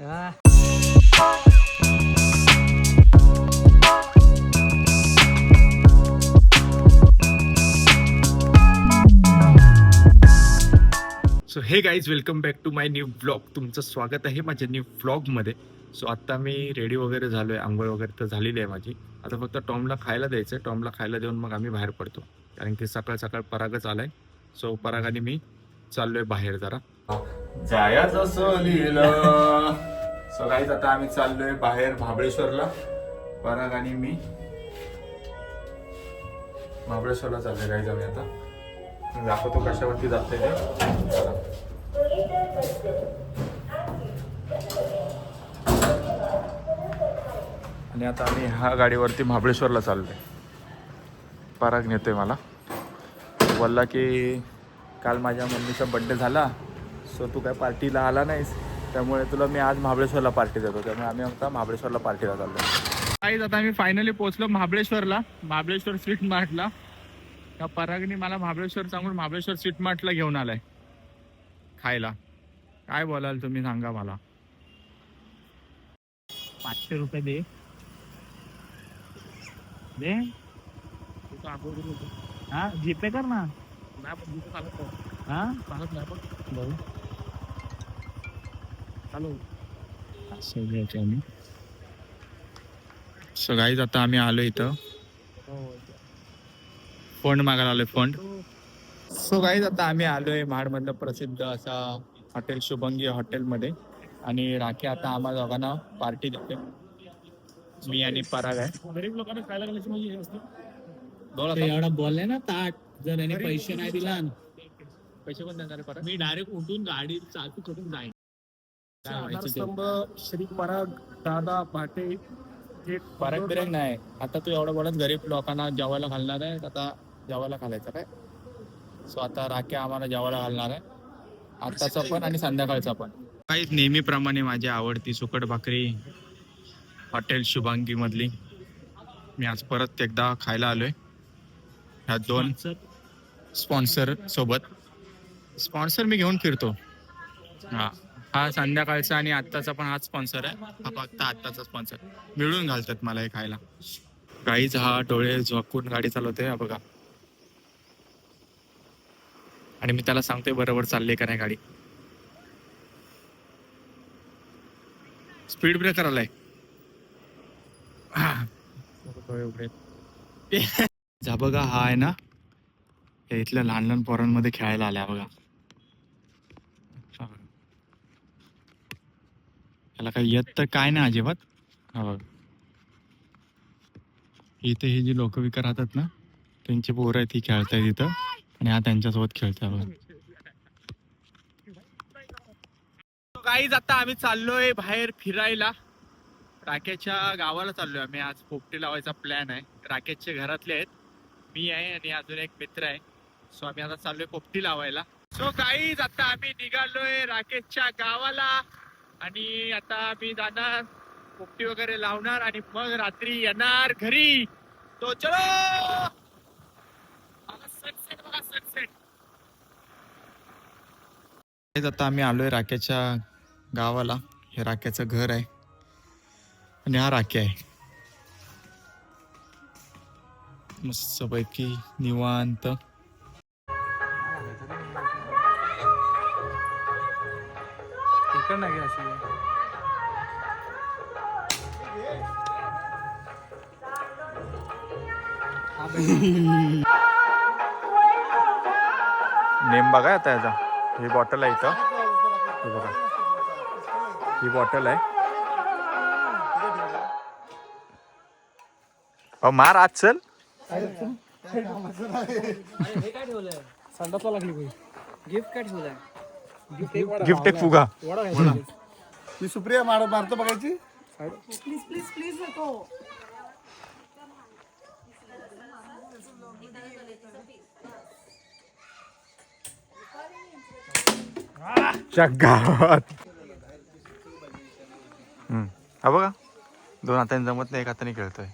So hey guys welcome back to my new blog तुमचं स्वागत आहे माझ्या न्यू ब्लॉगमध्ये सो आत्ता मी रेडी वगैरे झालो आहे आंघोळ वगैरे तर झालेली आहे माझी. आता फक्त टॉमला खायला द्यायचं आहे टॉमला खायला देऊन मग आम्ही बाहेर पडतो. कारण की सकाळ सकाळ परागच आलाय. सो परागाने मी चाललोय बाहेर जरा. जायचं सो गाईज आता आम्ही चाललोय बाहेर महाबळेश्वरला. पराग आणि मी. महाबळेश्वरला चाललोय गाईज आम्ही आता. दाखवतो कशावरती जाते ते. आणि आता आम्ही ह्या गाडीवरती महाबळेश्वरला चाललोय. पराग नेतोय मला. बोलला की काल माझ्या मम्मीचा बड्डे झाला सो तू काय पार्टीला आला नाहीस? त्यामुळे तुला मी आज महाबळेश्वरला पार्टी देतो. त्यामुळे आम्ही आता महाबळेश्वरला पार्टीला चाललो काहीच आता आम्ही फायनली पोहोचलो महाबळेश्वरला. महाबळेश्वर स्वीट मार्टला त्या परागने मला महाबळेश्वर सांगून महाबळेश्वर स्वीट मार्टला घेऊन आलाय. खायला. काय बोलाल तुम्ही सांगा मला. पाचशे रुपये दे. दे. हा जीपे कर ना. चालत नाही. हा? चालत नाही पण. बघू चालू असं घ्यायचं आम्ही सो गाईज आता आम्ही आलो इथं. फंड मागायला आलोय फंड सो गाईज आता आम्ही आलोय महाडमधलं प्रसिद्ध असा हॉटेल शुभंगी हॉटेलमध्ये आणि राखी आता आम्हाला दोघांना पार्टी देते मी आणि पराग आहे. गरीब लोकांना खायला गेल्याची म्हणजे हे असतं. ते एवढा बोललाय ना ताट जर याने पैसे नाही दिला. पैसे कोण देणार आहे पराग? मी डायरेक्ट उठून गाडी चालू करून जाईन. आधारस्तंभ श्री पराग दादा हे पराग बिराग नाही. आता तू एवढं बोलत गरीब लोकांना जेवायला घालणार आहे आता जेवायला घालायचं काय? सो आता राखी आम्हाला जेवायला घालणार आहे. आताचा पण आणि संध्याकाळचा पण. काही नेहमीप्रमाणे माझी आवडती सुकट भाकरी हॉटेल शुभांगी मधली मी आज परत एकदा खायला आलोय. ह्या दोन स्पॉन्सर सोबत. स्पॉन्सर मी घेऊन फिरतो. हा. हा संध्याकाळचा आणि आत्ताचा पण हाच स्पॉन्सर आहे. हा फक्त आत्ताचा स्पॉन्सर मिळून घालतात मला हे खायला. काहीच हा डोळे झोकून गाडी चालवते हा बघा. आणि मी त्याला सांगतोय बरोबर चालले का नाही गाडी. स्पीड ब्रेकर आलाय. हा. जा बघा हा आहे ना. इथल्या लहान लहान पोरांमध्ये खेळायला आल्या बघा. त्याला काही येत तर काय नाही अजिबात. हा बघा. इथे ही जी लोक विकार राहतात ना त्यांची पोरं आहेत ती खेळतायत इथं. आणि हा त्यांच्यासोबत खेळतोय बघा. काहीच आता आम्ही चाललोय बाहेर फिरायला. राकेशच्या गावाला चाललोय आम्ही. आज पोपटी लावायचा प्लॅन आहे. राकेशचे घरातले आहेत. मी आहे आणि अजून एक मित्र आहे. सो आम्ही आता चाललोय पोपटी लावायला. सो काहीच आता आम्ही निघालोय राकेशच्या गावाला. आणि आता मी जाणार पोपटी वगैरे लावणार आणि मग रात्री येणार घरी. तो चलो! सनसेट बघा सनसेट आता आम्ही आलोय राकेशच्या गावाला. हे राकेचं घर आहे. आणि हा राखे आहे. मस्त पैकी निवांत. इकडं नाही अशी नेम बघा आता याचा. ही बॉटल आहे इथं. हे बघा. ही बॉटल आहे. अहो मार आज चल. संडासला लागली गिफ्ट काय ठेवलाय? गिफ्ट एक फुगा. मी सुप्रिया मार मारतो बघायची. गावात. हम्म. हा बघा. दोन हाताने जमत नाही एक हाताने खेळतोय.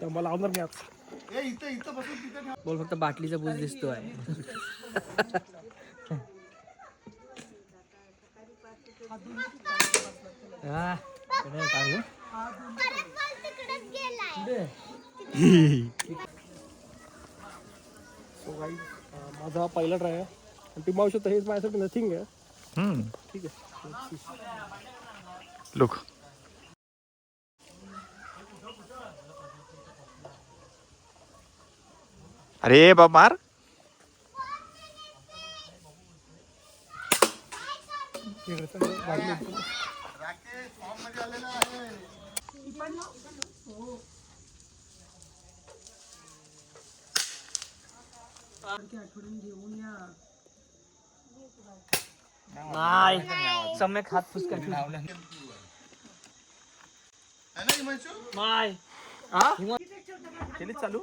तर मला आज तिथं ठेव. बोल फक्त बाटलीचा बूज दिसतोय. माझा हा पहिला ट्राय आहे. आणि ती मावशी तर हेच माझ्यासाठी नथिंग आहे. ठीक आहे. लुक अरे बाप मार। इकडे सगळं भाजलं एकदम. राकेश फॉर्ममध्ये आलेला आहे नाही सम्यक हात फुसका है? ना हिमांशु माय केली चालू।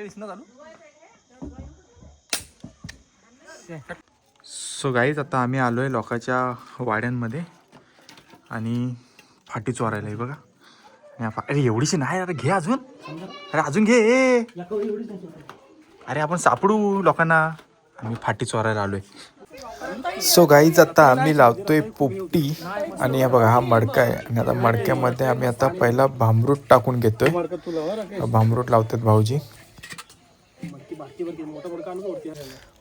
ना चालू सो गाईज आता आम्ही आलोय लोकांच्या वाड्यांमध्ये आणि फाटी चोरायला आहे बघा. अरे एवढीशी नाही अरे घे अजून. अरे अजून घे. अरे आपण सापडू लोकांना. आम्ही फाटी चोरायला आलोय. सो गाईज आता आम्ही लावतोय पोपटी आणि हा बघा हा मडका आहे. आणि आता मडक्यामध्ये आम्ही आता पहिला भांबरूट टाकून घेतोय. हो भांबरूट लावतात भाऊजी बाकी बाकी वरती मोठा मोठा आणू का वरती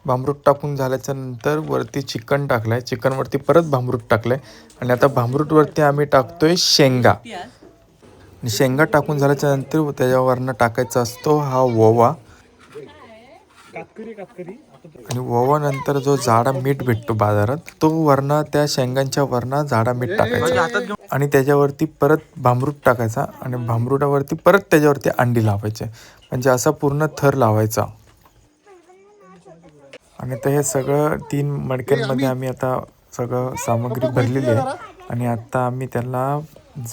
भांबरूट टाकून झाल्याच्यानंतर वरती चिकन टाकलंय. चिकन वरती परत भांबरूट टाकलंय. आणि आता भांबरूट वरती आम्ही टाकतोय शेंगा. आणि शेंगा टाकून झाल्याच्यानंतर त्याच्यावरनं टाकायचा असतो हा ओवा. आणि ओवा नंतर जो जाडा मीठ भेटतो बाजारात तो वरना त्या शेंगांच्या वरना जाडा मीठ टाकायचा. आणि त्याच्यावरती परत भांबरूट टाकायचा. आणि भांबरुटावरती परत त्याच्यावरती अंडी लावायचे. म्हणजे असा पूर्ण थर लावायचा. आणि तर हे सगळं तीन मडक्यांमध्ये आम्ही आता सगळं सामग्री भरलेली आहे. आणि आता आम्ही त्याला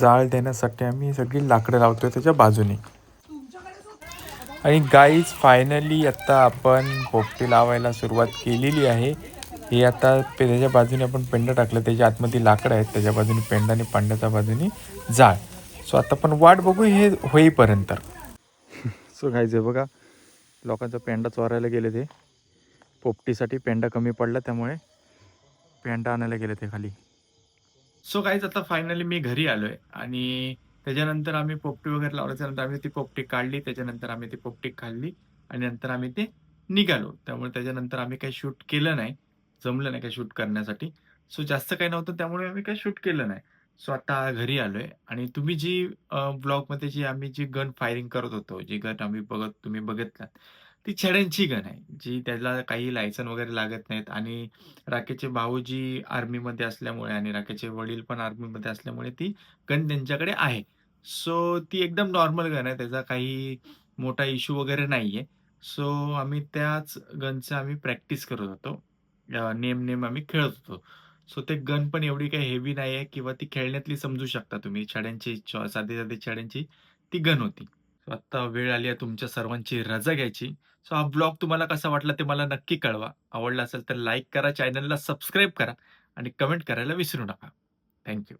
जाळ देण्यासाठी आम्ही सगळी लाकडं लावतोय त्याच्या बाजूने. आणि गाईज फायनली आता आपण पोपटी लावायला सुरुवात केलेली आहे. हे आता पे- त्याच्या बाजूने आपण पेंड टाकलं. त्याच्या आतमध्ये लाकडं आहेत. त्याच्या बाजूने पेंड आणि पांड्याच्या बाजूने जाळ. सो आता आपण वाट बघू हे होईपर्यंत. सो गाईज हे बघा. लोकांचा पेंडा चोरायला गेले ते. पोपटीसाठी पेंडा कमी पडला त्यामुळे पेंडा आणायला गेले ते खाली. सो काहीच आता फायनली मी घरी आलोय आणि त्याच्यानंतर आम्ही पोपटी वगैरे लावल्याच्यानंतर आम्ही ती पोपटी काढली त्याच्यानंतर आम्ही ती पोपटी खाल्ली आणि नंतर आम्ही ते निघालो. त्यामुळे त्याच्यानंतर आम्ही काही शूट केलं नाही जमलं नाही काही शूट करण्यासाठी. सो जास्त काही नव्हतं त्यामुळे आम्ही काही शूट केलं नाही. सो आता घरी आलोय आणि तुम्ही जी ब्लॉगमध्ये जी आम्ही जी गन फायरिंग करत होतो जी गन आम्ही बघत तुम्ही बघितलात ती छड्यांची गन आहे जी त्याला काही लायसन वगैरे लागत नाहीत आणि राकेशचे भाऊजी आर्मीमध्ये असल्यामुळे आणि राकेशचे वडील पण आर्मीमध्ये असल्यामुळे ती गन त्यांच्याकडे आहे. सो ती एकदम नॉर्मल गन आहे त्याचा काही मोठा इश्यू वगैरे नाही आहे सो आम्ही त्याच गनचं आम्ही प्रॅक्टिस करत होतो. नेम नेम आम्ही खेळत होतो. सो ते गन पण एवढी काही हेवी नाही आहे किंवा ती खेळण्यातली समजू शकता तुम्ही छड्यांची छ- साधी साधी छड्यांची ती गन होती. सो आत्ता वेळ आली आहे तुमच्या सर्वांची रजा घ्यायची. सो हा ब्लॉग तुम्हाला कसा वाटला ते मला नक्की कळवा. आवडला असेल तर लाईक करा चॅनलला सबस्क्राईब करा आणि कमेंट करायला विसरू नका. थँक्यू.